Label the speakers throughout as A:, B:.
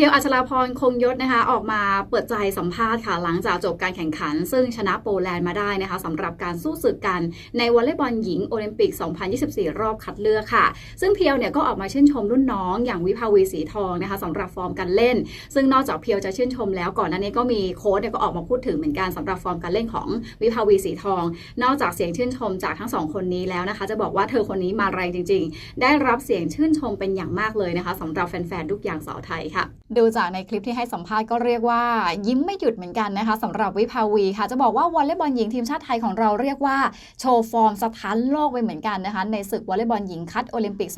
A: พียวอัชราพรคงยศนะคะ ออกมาเปิดใจสัมภาษณ์ค่ะ หลังจากจบการแข่งขัน ซึ่งชนะโปแลนด์มาได้นะคะสำหรับการสู้ศึกกันในวอลเลย์บอลหญิงโอลิมปิก 2024 รอบคัดเลือกค่ะ ซึ่งเพียวเนี่ยก็ออกมาชื่นชมรุ่นน้องอย่างวิภาวีสีทองนะคะสำหรับฟอร์มการเล่น ซึ่งนอกจากเพียวจะชื่นชมแล้วก่อนหน้านี้ก็มีโค้ชเนี่ยก็ออกมาพูดถึงเหมือนกันสำหรับฟอร์มการเล่นของวิภาวีสีทอง นอกจากเสียงชื่นชมจากทั้งสองคนนี้แล้วนะคะ จะบอกว่าเธอคนนี้มาแรงจริง ๆ ได้รับเสียงชื่นชมเป็นอย่างมากเลยนะคะสำหรับแฟนๆทุกอย่างสาวไทยค่ะดูจากในคลิปที่ให้สัมภาษณ์ก็เรียกว่า ยิ้มไม่หยุดเหมือนกันนะคะสำหรับวิภาวีค่ะ จะบอกว่าวอลเลย์บอลหญิงทีมชาติไทยของเราเรียกว่า โชว์ฟอร์มสถานโลกไปเหมือนกันนะคะ ในศึกวอลเลย์บอลหญิงคัดโอลิมปิก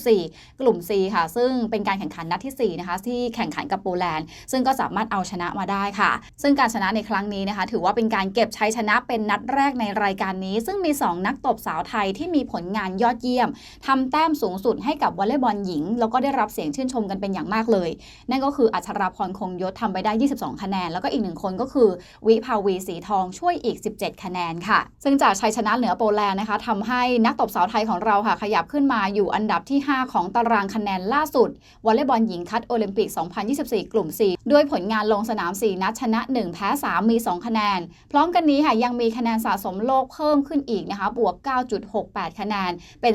A: 2024 กลุ่ม C ค่ะ ซึ่งเป็นการแข่งขันนัดที่ 4 นะคะ ที่แข่งขันกับโปแลนด์ ซึ่งก็สามารถเอาชนะมาได้ค่ะ ซึ่งการชนะในครั้งนี้นะคะ ถือว่าเป็นการเก็บชัยชนะเป็นนัดแรกในรายการนี้ ซึ่งมี 2 นักตบสาวไทยที่มีผลงานยอดเยี่ยมทำแต้มสูงสุดให้กับวอลเลย์บอลหญิง แล้วก็ได้รับเสียงชื่นชมกันเป็นอย่างมากเลยนั่นก็คืออัชราพรคงยศทำไปได้ 22 คะแนน แล้วก็อีกหนึ่งคนก็คือ วิภาวีสีทองช่วยอีก 17 คะแนนค่ะ ซึ่งจากชัยชนะเหนือโปแลนด์นะคะทำให้นักตบสาวไทยของเราค่ะ ขยับขึ้นมาอยู่อันดับที่ 5 ของตารางคะแนนล่าสุดวอลเลย์บอลหญิงคัดโอลิมปิก 2024 กลุ่ม 4 ด้วยผลงานลงสนาม 4 นัดชนะ 1 แพ้ 3 มี 2 คะแนน พร้อมกันนี้ค่ะยังมีคะแนนสะสมโลกเพิ่มขึ้นอีกนะคะบวก 9.68 คะแนน เป็น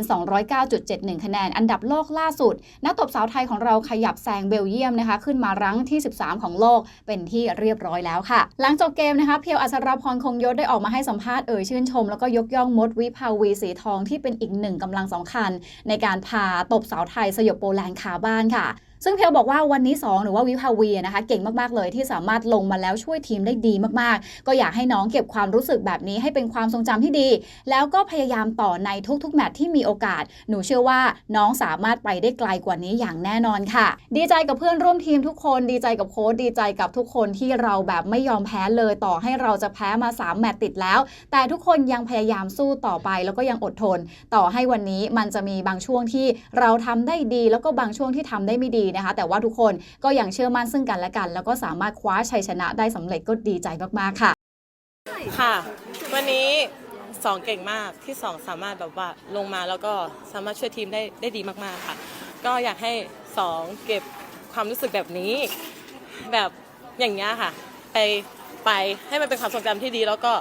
A: 209.71 คะแนน อันดับโลกล่าสุด นักตบสาวไทยของเราขยับแซงเบลเยียมนะคะขึ้นมารั้งที่ 13 ของโลกเป็นที่เรียบร้อยแล้วค่ะ หลังจบเกมนะคะ เพียวอัชรพรคงยศได้ออกมาให้สัมภาษณ์เอ่ยชื่นชม แล้วก็ยกย่องมดวิภาวีสีทองที่เป็นอีกหนึ่งกำลังสำคัญ ในการพาตบสาวไทยสยบโปแลนด์คาบ้านค่ะซึ่งเพียวบอกว่าวันนี้ 2 หรือว่าวิภาวีนะคะเก่งมาก ๆ เลยที่สามารถลงมาแล้วช่วยทีมได้ดีมากๆ ก็อยากให้น้องเก็บความรู้สึกแบบนี้ให้เป็นความทรงจำที่ดี แล้วก็พยายามต่อในทุกๆ แมตช์ที่มีโอกาส หนูเชื่อว่าน้องสามารถไปได้ไกลกว่านี้อย่างแน่นอนค่ะ ดีใจกับเพื่อนร่วมทีมทุกคน ดีใจกับโค้ชดีใจกับทุกคนที่เราแบบไม่ยอมแพ้เลยต่อให้เราจะแพ้มา 3 แมตช์ติดแล้ว แต่ทุกคนยังพยายามสู้ต่อไปแล้วก็ยังอดทน ต่อให้วันนี้มันจะมีบางช่วงที่เราทำได้ดี แล้วก็บางช่วงที่ทำได้ไม่ดีนะคะ แต่ว่าทุกคนก็ยังเชื่อมั่นซึ่งกันและกัน แล้วก็สามารถคว้าชัยชนะได้สำเร็จก็ดีใจมากๆค่ะ
B: ค่ะ วันนี้สองเก่งมากที่สองสามารถแบบว่าลงมาแล้วก็สามารถช่วยทีมได้ได้ดีมากๆค่ะ ก็อยากให้สองเก็บความรู้สึกแบบนี้ แบบอย่างเงี้ยค่ะ ไปไปให้มันเป็นความทรงจำที่ดี แล้วก็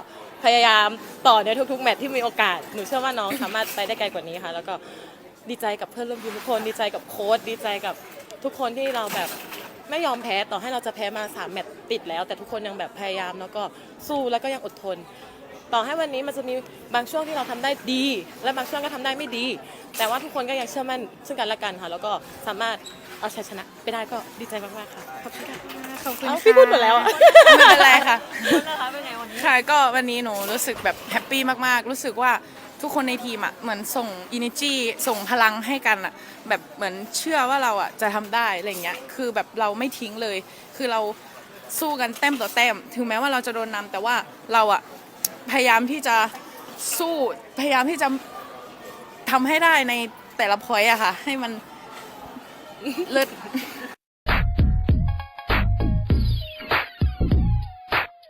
B: พยายามต่อในทุกๆ แมตช์ที่มีโอกาส หนูเชื่อว่าน้องสามารถไปได้ไกลกว่านี้ค่ะ แล้วก็ดีใจกับเพื่อนร่วมทีมทุกคน ดีใจกับโค้ชดีใจกับ ทุกคนที่เราแบบไม่ยอมแพ้ต่อให้เราจะแพ้มาสามแมตช์ติดแล้ว แต่ทุกคนยังแบบพยายามแล้วก็สู้แล้วก็ยังอดทน ต่อให้วันนี้มันจะมีบางช่วงที่เราทำได้ดี และบางช่วงก็ทำได้ไม่ดี แต่ว่าทุกคนก็ยังเชื่อมั่นซึ่งกันและกันค่ะ แล้วก็สามารถเอาชัยชนะไปได้ก็ดีใจมากๆค่ะขอบคุณค่ะ
C: ขอบคุณ
B: เอ้า
C: ค่ะ
B: พี่พูดหมดแล้วอะ
C: ไม่เป็นไรค่ะ
B: นะคะเป็นไงวันนี้
C: ค่ะก็วันนี้หนูรู้สึกแบบแฮปปี้มากๆ รู้สึกว่า ทุกคนในทีมอะเหมือนส่งอิน e r จีส่งพลังให้กันอะแบบเหมือนเชื่อว่าเราอะจะทำได้อะไรเงี้ยคือแบบเราไม่ทิ้งเลย คือเราสู้กันแต้มต่อแต้มถึงแม้ว่าเราจะโดนนำแต่ว่าเราอะพยายามที่จะสู้พยายามที่จะทำให้ได้ในแต่ละพอยต์อะค่ะ ให้มันเลิศ